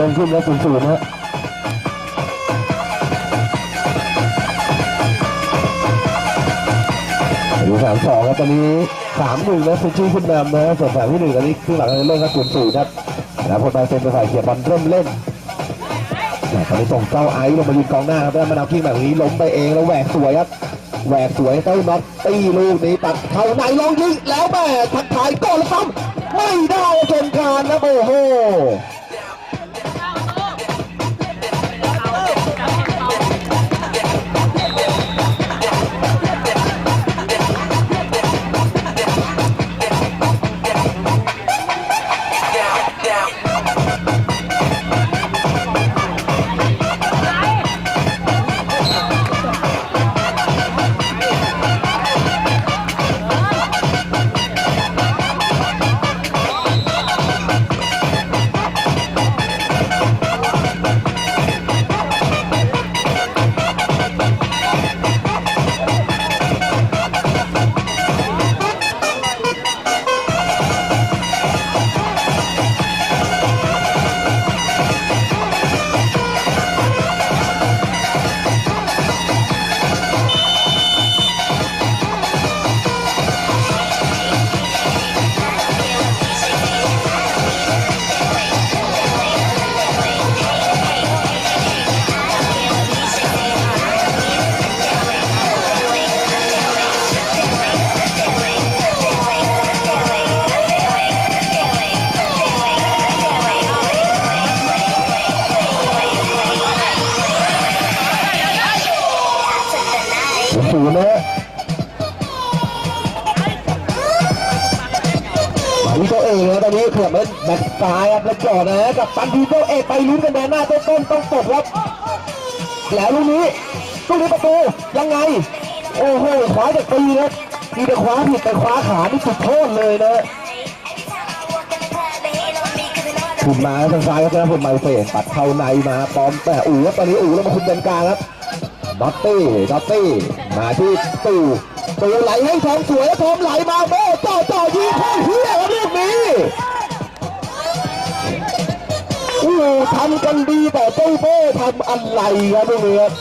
ลังก็มันจะเล่นขึ้นแล้วศูนย์ศูนย์นะอยู่สามสองครับตอนนี้สามหนึ่งนะเซนจี้ขึ้นนำนะส่วนสามที่หนึ่งตอนนี้ครึ่งหลังก็เล่นครับศูนย์ศูนย์ครับแล้วพลมาเซนเป็นฝ่ายเขียบบอลเริ่มเล่นแต่ตอนนี้ส่งเจ้าไอซ์ลงมายืนกองหน้าครับแล้วมานาคิงแบบนี้ล้มไปเองแล้วแหวกสวยครับแหวกสวยเต้าน็อตตีลูกนี้ตัดเข้าในลองยิงแล้วแม่ทักทายก่อนแล้วซ้ำไม่ได้จนการนะโอ้โห จอดนะกับตันทีตัวเอกไปลุ้นกันแดนหน้าต้นต้นต้องตกครับแล้วลูกนี้ลูกนี้ประตูยังไง โอ้โหขวาจากปีนะมีแต่ขวาผิดแต่ขวาขานี่สุดโทษเลยนะขุนมาทางซ้ายก็จะนะผมไมเฟสปัดเข้าในมาปอมแต่อู๋ครับตอนนี้อู๋แล้วมาคุมเป็นกลางครับดอตตี้ดอตตี้มาที่ตู่ตู่ไหลให้ทองสวยแล้วทองไหลมาโบ้จ่อจ่อยิงเข้าเฮียครับลูกนี้ำกันดีแต่เจ้าโบ้ทำอะไรครับลูกนี้ครับ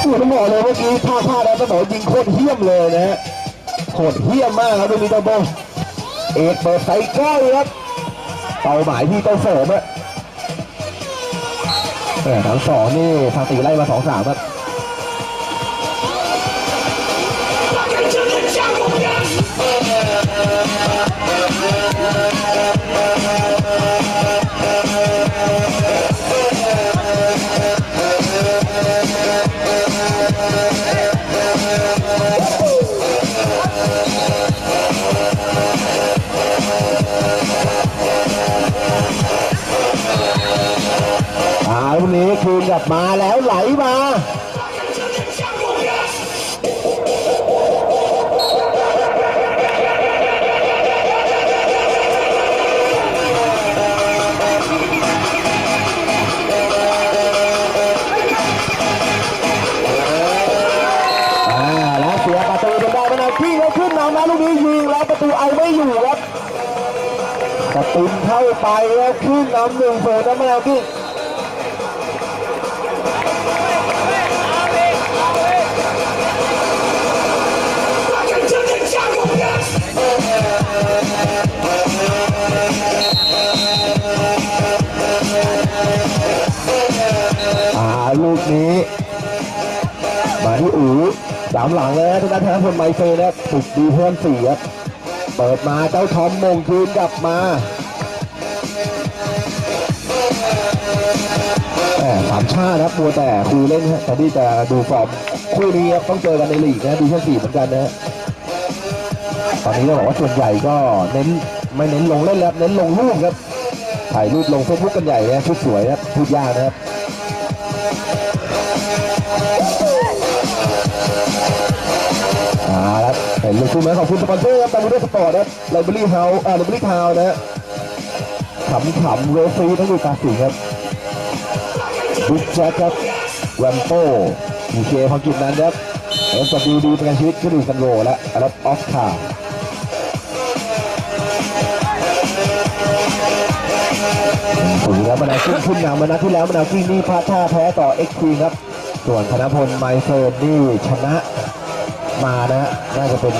โอ้โหต้องบอกเลยเมื่อกี้ท่าท่าแล้วต้องบอกยิงโคตรเฮี้ยมเลยนะฮะโคตรเฮี้ยมมากครับลูกนี้เจ้าโบ้เอกเปิดใส่ใกล้ครับเป้าหมายที่เจ้าเสริมอะแต่ทั้งสองนี่ทางตีไล่มาสองสามครับ นี้คืนกลับมาแล้วไหลมาอาแล้วเสียประตูจนได้มานาวที่แล้วขึ้นนำนะลูกนี้ยิงแล้วประตูเอไม่อยู่ครับกระตุนเข้าไปแล้วขึ้นนำหนึ่งเปิดน้ำมวที่ สามหลังเลยนะทุกท่านทั้งคนไมเฟนะถูกดีเพื่อนสี่ครับเปิดมาเจ้าทอมมงคืนกลับมาแหมสามชาตินะครับมัวแต่คุยเล่นฮะแต่ที่จะดูฟอร์มคู่นี้ต้องเจอกันในลีกนะดีเพื่อนสี่เหมือนกันนะตอนนี้ต้องบอกว่าส่วนใหญ่ก็เน้นไม่เน้นลงเล่นแล้วเน้นลงรูปครับถ่ายรูปลงเฟซบุ๊กกันใหญ่นะพูดสวยนะครับพูดยากนะครับาครับเห็นลูกคู่ไหมขอบคุณสปอนเซอร์ครับตามด้วยสปอร์ตนะไลเบรี่เฮาส์อ่าไลบรี่เฮาส์นะขำขำเวฟีทั้งดูกาสิครับบิ๊กแจ็คครับแวมโป้มีเคพอกินนั้นครับเอ็มสับดีดีประกันชีวิตก็ดูกันโรและรับออฟคาร์ถูกแล้วมานาวขึ้นขึ้นนำมานัดที่แล้วมานาวกิ้นี่พลาดท่าแพ้ต่อเอ็กซ์คีครับ ส่วนธนพลไมเคิลนี่ชนะ มานะฮะน่าจะเป็น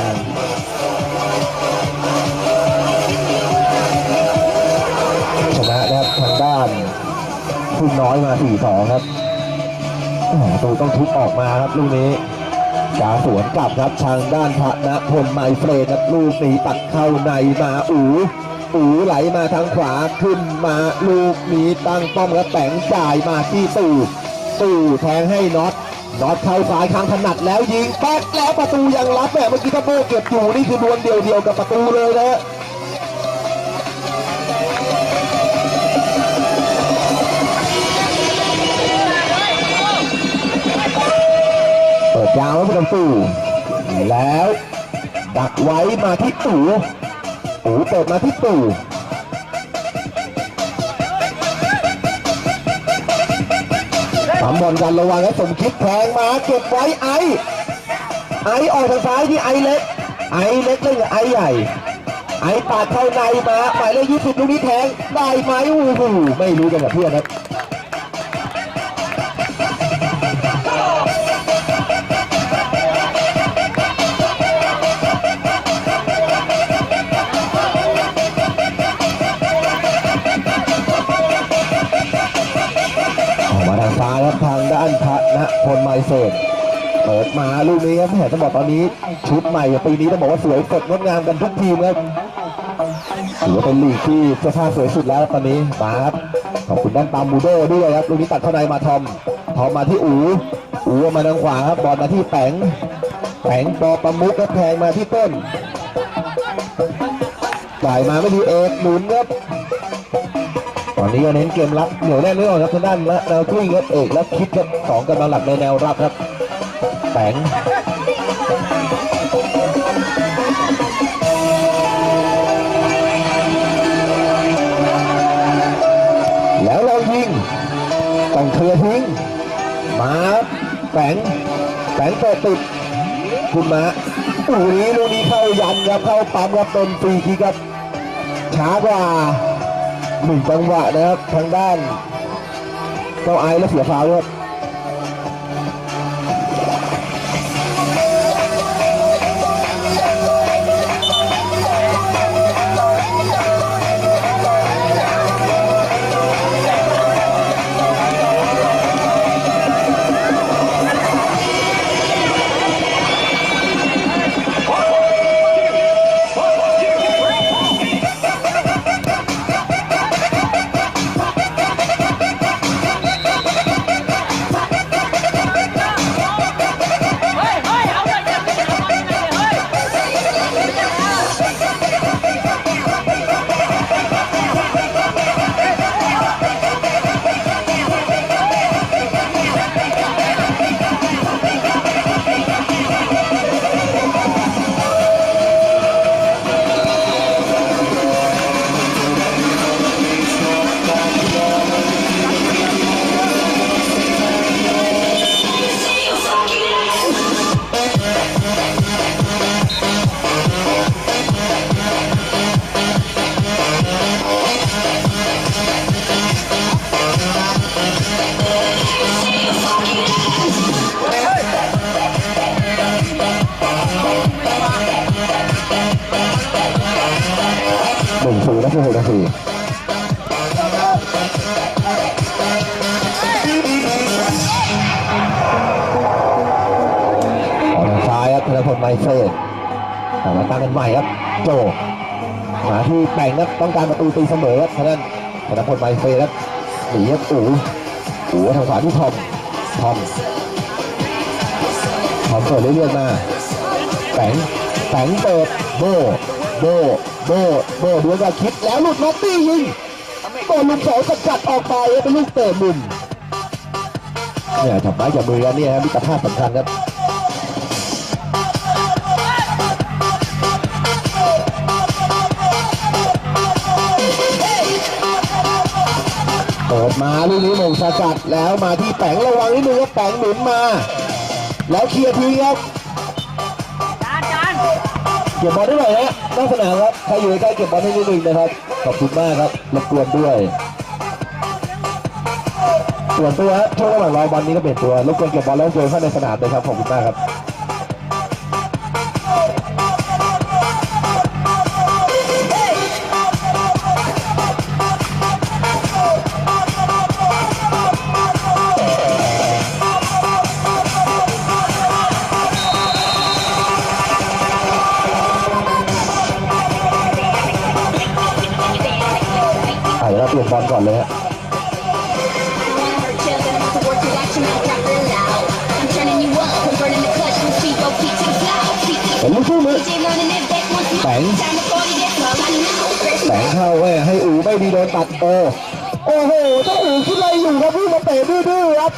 ชนะนะครับทางด้านพุ่งน้อยมา 4-2 ครับตูต้องทุบออกมาครับลูกนี้จาสวนกลับครับทางด้านพระนพลไมเฟรนครับลูกนี้ตัดเข้าในมาอูอูไหลมาทางขวาขึ้นมาลูกนี้ตั้งป้อมแล้วแต่งจ่ายมาที่ตู่ตู่แทงให้น็อต น็อตเข้าซ้ายข้างถนัดแล้วยิงแป๊กแล้วประตูยังรับแหมเมื่อกี้ถ้าโบเก็บอยู่นี่คือดวลเดียวๆกับประตูเลยนะเปิดยาวให้ผู้ทำตู่แล้ว ดักไว้มาที่ตู่ตู่เปิดมาที่ตู่ ทำบอลกันระวังให้สมคิดแทงมาเก็บไว้ไอ ไอออกทางซ้ายที่ไอเล็ก ไอเล็กเล่นกับไอใหญ่ ไอปาดเข้าในมาหมายเลขยี่สิบลูกนี้แทงได้ไหมโอ้โหไม่รู้กันกับเพื่อนครับ พระนพลไมเซนเปิดมาลูกนี้ครับแหมต้องบอกตอนนี้ ชุดใหม่ปีนี้ต้องบอกว่าสวยสดงดงามกันทุกทีมครับถือว่าเป็นลีกที่เสื้อผ้าสวยสุดแล้วตอนนี้มาครับขอบคุณด้านตามบูโดด้วยครับลูกนี้ตัดเข้าในมาทอมทอมมาที่อูอูมาทางขวาครับบอลมาที่แปงแปงปอประมุกครับแทงมาที่ต้นจ่ายมาไม่ดีเอกหนุนครับ อนนี้ก็เน้นเกมรับเหนียวแน่นเรื่องครับทางด้านละแนวกลิ้งครับเอกและคิดครับสองกำลังหลักในแนวรับครับแปงแล้วเรายิงต้องเคลียร์ทิ้งมาครับแปงแปงเปิดติดคุณมาอูนี้ลูกนี้เข้ายันครับเข้าปั๊มครับเป็นฟรีคิกครับช้ากว่า หนึ่งจังหวะนะครับทางด้านเจ้าไอ้และเสียฟาด้วย เฟสออกมาตั้งกันใหม่ครับโจมาที่แปงครับต้องการประตูตีเสมอครับทางด้านธนพลไมเฟสครับหนีครับอู๋อู๋ทางขวาที่ทอมทอมทอมเปิดเรื่อยๆมาแปงแปงเปิดโบโบโบโบดูว่าคิดแล้วหลุดมาตี้ยิงโดนลูกสองสกัดออกไปเป็นลูกเตะมุมเนี่ยทำไม้จับมือกันเนี่ยครับมิตรภาพสำคัญครับ มาลูกนี้หม่งสกัดแล้วมาที่แปงระวังนิดนึงครับแปงหนุนมา แล้วเคลียร์ทีครับจานจานเก็บบอลได้หน่อยฮะนอกสนามครับใครอยู่ใกล้เก็บบอลให้นิดนึงนะครับขอบคุณมากครับรบกวนด้วยส่วนตัวช่วงระหว่างรอบอลนี้ก็เปลี่ยนตัวรบกวนเก็บบอลแล้วโยนเข้าในสนามเลยครับขอบคุณมากครับ First แสงเข้าเว้ยให้อูไม่ดีโดนตัดโอโอ้โหเจ้าอูคิดอะไรอยู่ครับพี่มาเตะดื้อๆครับ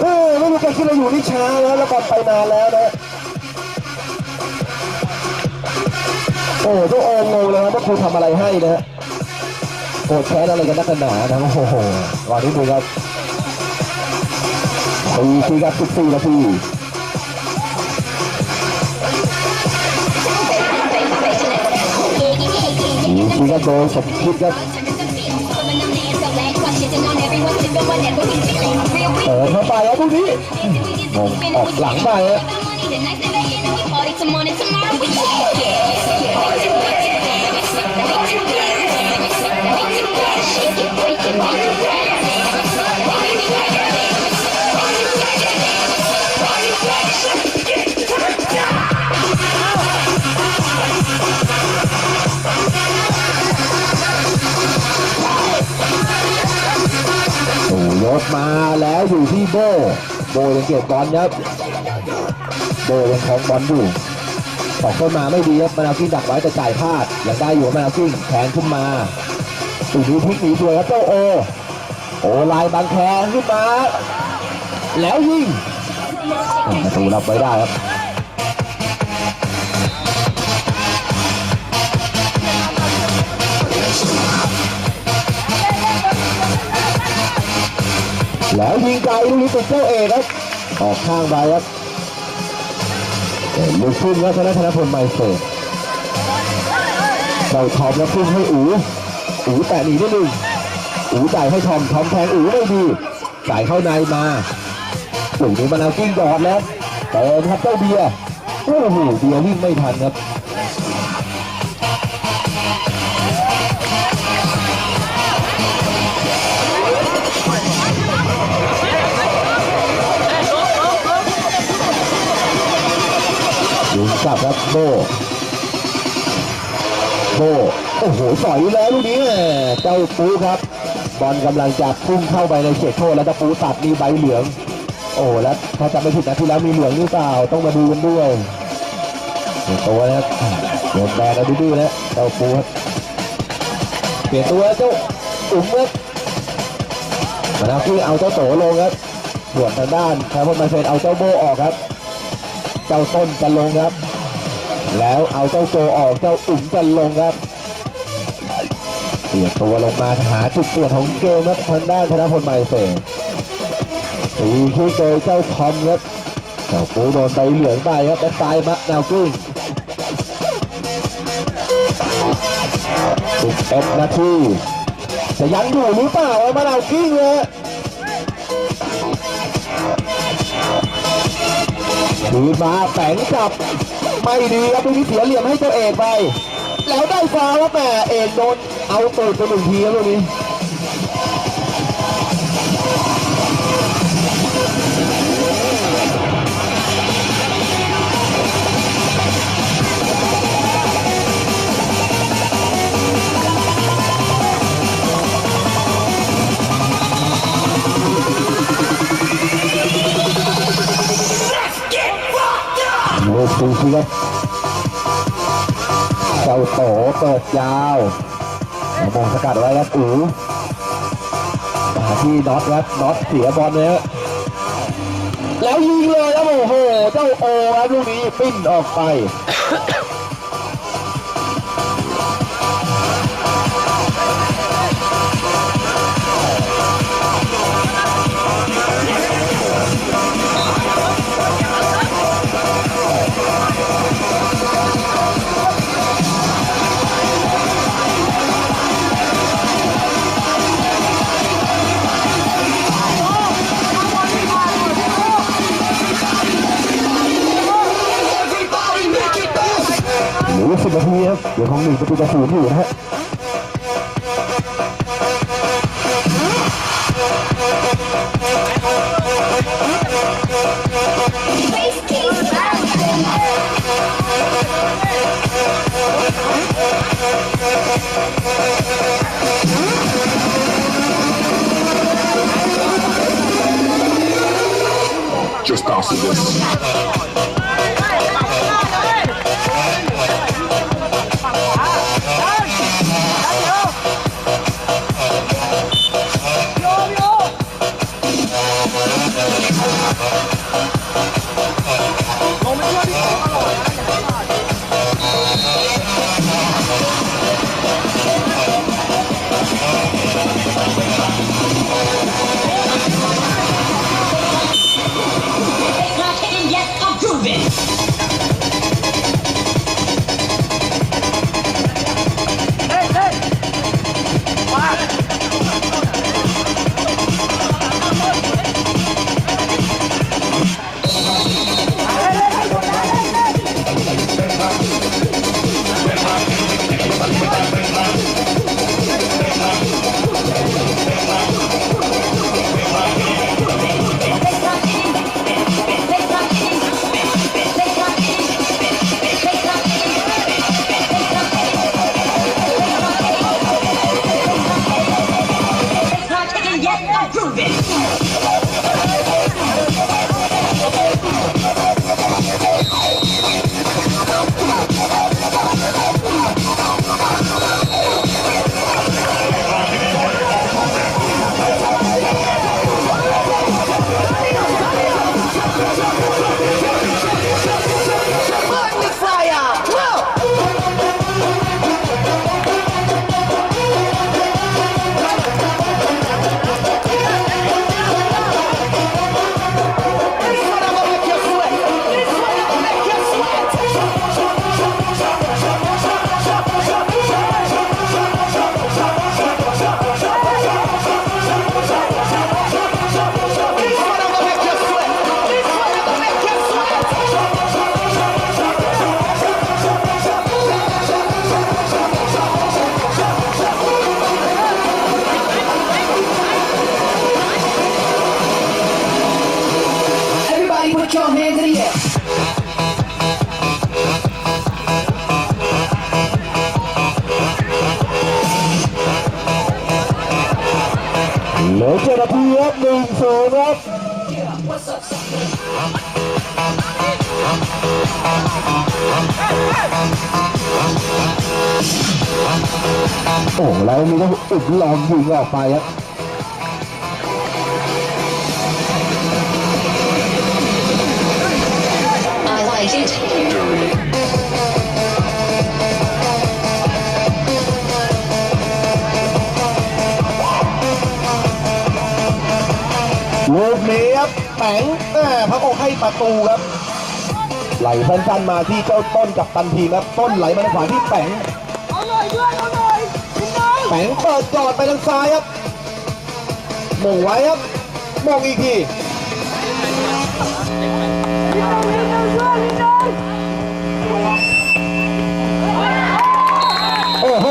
เออไม่รู้แกคิดอะไรอยู่นี่ช้าแล้วแล้วบอลไปนานแล้วนะโอ้เจ้าโองงเลยครับว่าครูทำอะไรให้นะฮะโกรธแค้นอะไรกันนักหนานะโอ้โหวันนี้ดูครับตีทีครับ14นาที ทีทีครับโดนสมคิดครับเออเข้าไปแล้วพวกนี้งงออกหลังไปฮะ มาแล้วอยู่ที่โบ โบยังเก็บบอลครับ โบยังคล้องบอลอยู่สองคนมาไม่ดีครับมานากิ้งดักไว้แต่จ่ายพลาดยังได้อยู่มานากิ้งแทงขึ้นมาตูดูพลิกหนีตัวครับเจ้าโอ โอลายบางแคขึ้นมา แล้วยิงประตูรับไว้ได้ครับ แล้วยิงไกลลูกนี้ติดเจ้าเอกครับออกข้างไปครับลูกพุ่งแล้วชนะธนพลไมเซอร์เจ้าทอมแล้วพุ่งให้อูอูแตะหนีนิดนึงอูจ่ายให้ทอมทอมแทงอูไม่ดีจ่ายเข้าในมาลูกนี้มันเอากิ้งหยอดแล้วเติมครับเจ้าเบียร์โอ้โหเบียร์วิ่งไม่ทันครับ กลับครับโบโบโอ้โหสอยแล้วลูกนี้แหม่เจ้าปูครับบอลกำลังจะพุ่งเข้าไปในเขตโทษแล้วเจ้าปูตัดมีใบเหลือง โอ้แล้วถ้าจำไม่ผิดนะที่แล้วมีเหลืองหรือเปล่าต้องมาดูกันด้วยเปลี่ยนตัวนะครับโดนแบนแล้วดื้อแล้วเจ้าปูครับเปลี่ยนตัวเจ้าอุ๋มครับมาแล้วที่เอาเจ้าโตลงครับส่วนทางด้านแคมป์มาเฟนเอาเจ้าโบออกครับ เจ้าต้นจะลงครับ แล้วเอาเจ้าโจออกเจ้าอุ๋มจะลงครับเปลี่ยนตัวลงมาหาจุดเปลี่ยนของเกมครับทางด้านธนพลไมเซนตีที่เจอเจ้าทอมครับเจ้าปูโดนใบเหลืองไปครับและตายมะแนวกึ้งสิบเอ็ดนาทีจะยังอยู่หรือเปล่ามะนาวกิ้งเลยคืนมาแฝงจับ ไม่ดีครับลูกนี้เสียเหลี่ยมให้เจ้าเอกไป แล้วได้ฟาวล์ครับแหม่เอกโดนเอาตูดไปหนึ่งทีครับลูกนี้ เปิดยาวแล้วมงสกัดไว้ครับอูมาที่น็อตครับน็อตเสียบอลเลยแล้วยิงเลยครับโอ้โห เจ้าโอครับลูกนี้ปิ้นออกไป เดี๋ยวของหนึ่งประตูต่อศูนย์อยู่นะฮะ Face keeps bouncing. Just after this. โอ้แล้วมีต้องอุดลองยิงออกไปครับ I like it. ลูกนี้ครับแปงแม่พระองค์ให้ประตูครับ ไหลสั้นๆมาที่เจ้าต้นกับตันทีมครับต้นไหลมาทางขวาที่แปงเอาหน่อยด้วยเอาหน่อยนิดหน่อยแปงเปิดจอดไปทางซ้ายครับมงไว้ครับมงอีกทีนิดหน่อยนิดหน่อยด้วยนิดหน่อยโอ้โห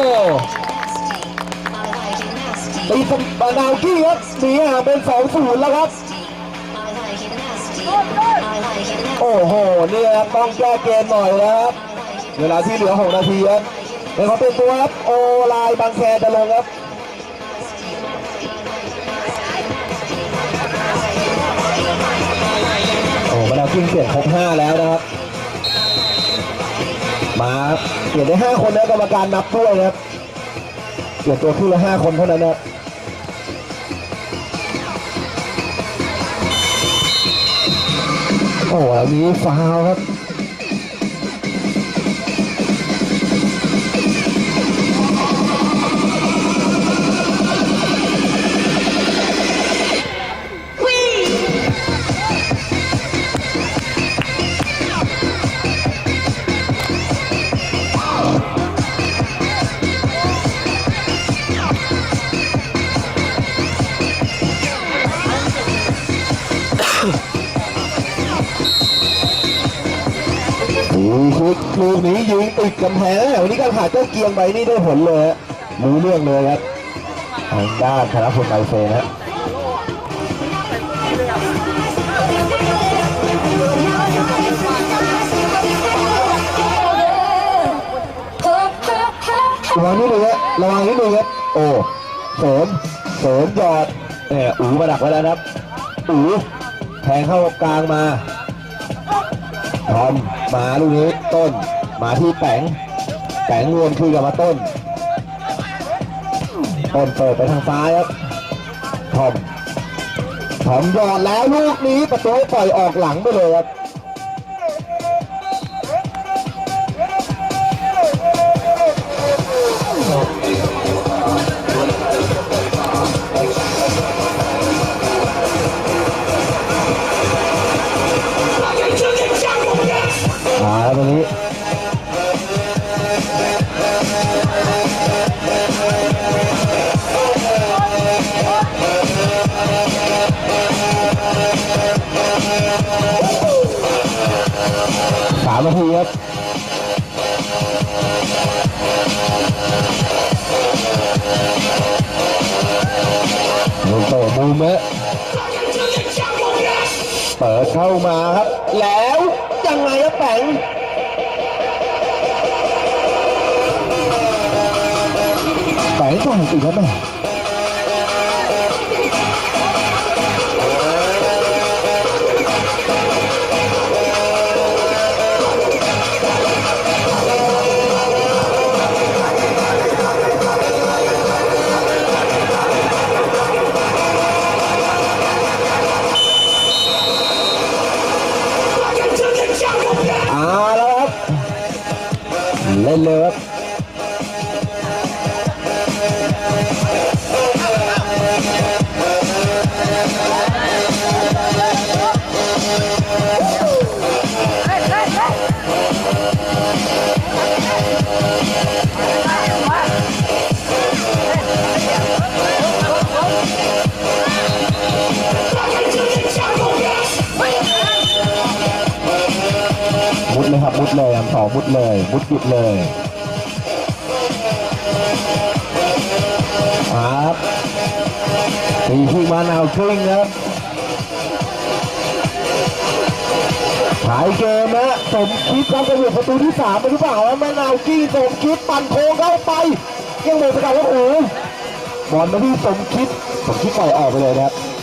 I like it nasty. ตีสปานาวกี้ครับหนีห่างเป็นสองศูนย์แล้วครับ โอ้โหเนี่ยครับต้องแก้เกมหน่อยนะครับเวลาที่เหลือ 6 นาทีครับเดี๋ยวเขาเป็นตัวครับโอไลน์บางแคจะลงครับโอ้มาดาวกิ้งเปลี่ยนครบ5แล้วนะครับ มาเปลี่ยนได้ 5 คนนะกรรมการนับด้วยครับเปลี่ยนตัวคู่ละ5คนเท่านั้นนะครับ โอ้แล้วนี้ฟาวครับ ลูกนี้ยิงติดกำแพงแล้ววันนี้การขาดเจ้าเกียงไปนี่ได้ผลเลยรู้เรื่องเลยครับทางด้านธนพลไมเฟนะระวังนิดนึงฮะระวังนิดนึงครับโอ้เสริมเสริมยอดแหมอูมาดักไว้แล้วครับอูแทงเข้ากลางมาทอม มาลูกนี้ต้นมาที่แปงแปงรวมคือกลับมาต้น ต้นเปิดไปทางซ้ายครับทอมทอมยอดแล้วลูกนี้ประตูปล่อยออกหลังไปเลยครับ สามนาทีครับลูกเตะมุมเมะเปิดเข้ามาครับ แล้วยังไงครับแปงแปงก่อนติดครับแม่ มุดเลยมุดหยุดเลยครับตีที่มานาวครึ่งครับถ่ายเกมนะสมคิดครับจะอยู่ประตูที่สามไปหรือเปล่าแมานาวกิ้สมคิดปั่นโค้งเข้าไป ยังโดนสกัดว่าโอ้บอลมาที่สมคิด สมคิดปล่อยออกไปเลยนะครับ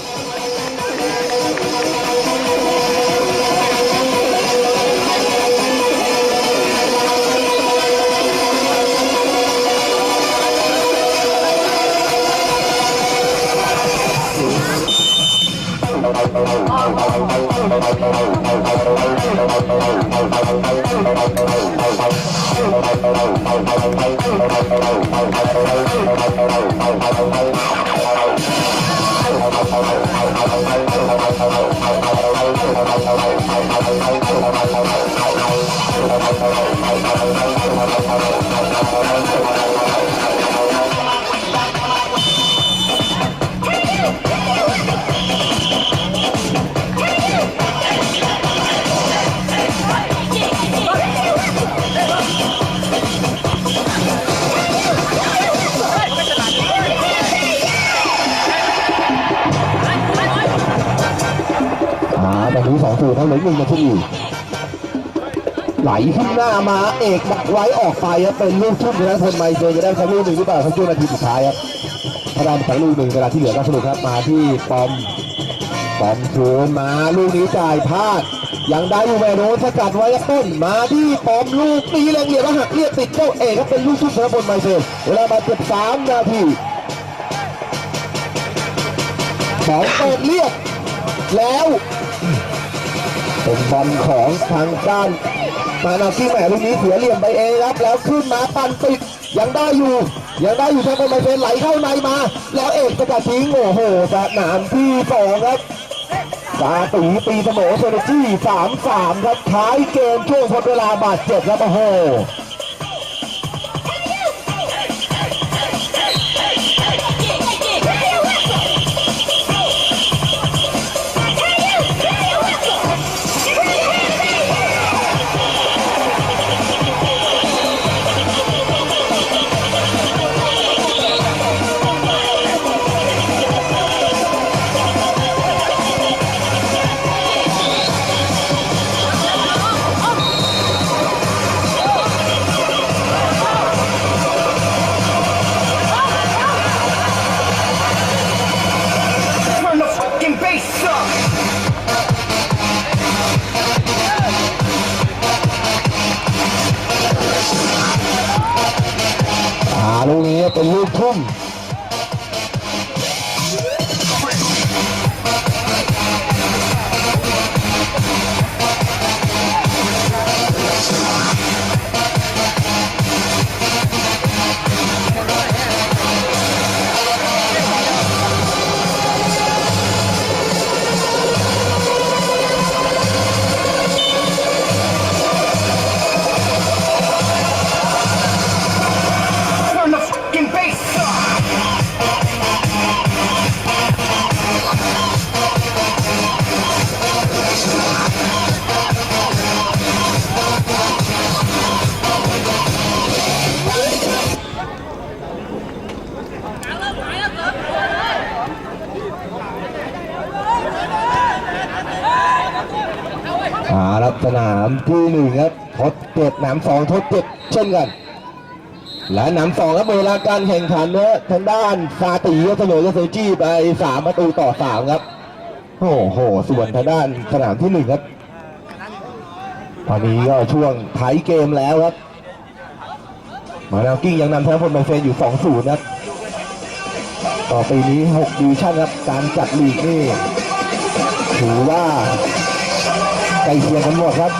อ่าตอนนี้สองศูนย์เท่าเหลือหนึ่งนาที ไหลขึ้นหน้ามาเอกดักไว้ออกไปครับเป็นลูกทุ่มนะทนไมเจอจะได้สักลูกหนึ่งหรือเปล่าครับช่วงนาทีสุดท้ายครับถ้าได้สักลูกหนึ่งเวลาที่เหลือก็สนุกครับมาที่ปอมปอมชูนมาลูกนี้จ่ายพลาดยังได้อยู่แมโนสกัดไว้ต้นมาที่ปอมลูกตีแรงเหลี่ยมแล้วหักเลียดติดเจ้าเอกครับเป็นลูกทุ่มชนะบนไมเซลเวลามาเกือบสามนาทีสองเปิดเรียบแล้วเป็นบอลของทางด้าน มานาซิแหมลูกนี้เสียเหลี่ยมไปเองครับ แล้วขึ้นมาปั่นติดยังได้อยู่ยังได้อยู่ทางคนไมเฟนไหลเข้าในมา แล้วเอกสกัดทิ้งโอ้โหสนามที่สองครับตาตีตีเสมอเซนจี้สามสามครับท้ายเกมช่วงทดเวลาบาดเจ็บครับโอ้โหามสองทดเจ็ดเช่นกัน และหนามสองครับเวลาการแข่งขันเนะทางด้านซาตีก็เสมอกับเซจีไปสามประตูต่อสามครับโอ้โห ส่วนทางด้านสนามที่หนึ่งครับ ตอนนี้ก็ช่วงท้ายเกมแล้วครับ มาดามกิ้งยังนำธนพลไมเฟนอยู่2 0ครับ ต่อปีนี้6ดิวชั่นครับ การจัดลีกนี่ถือว่าใกล้เคียงกันหมดครับ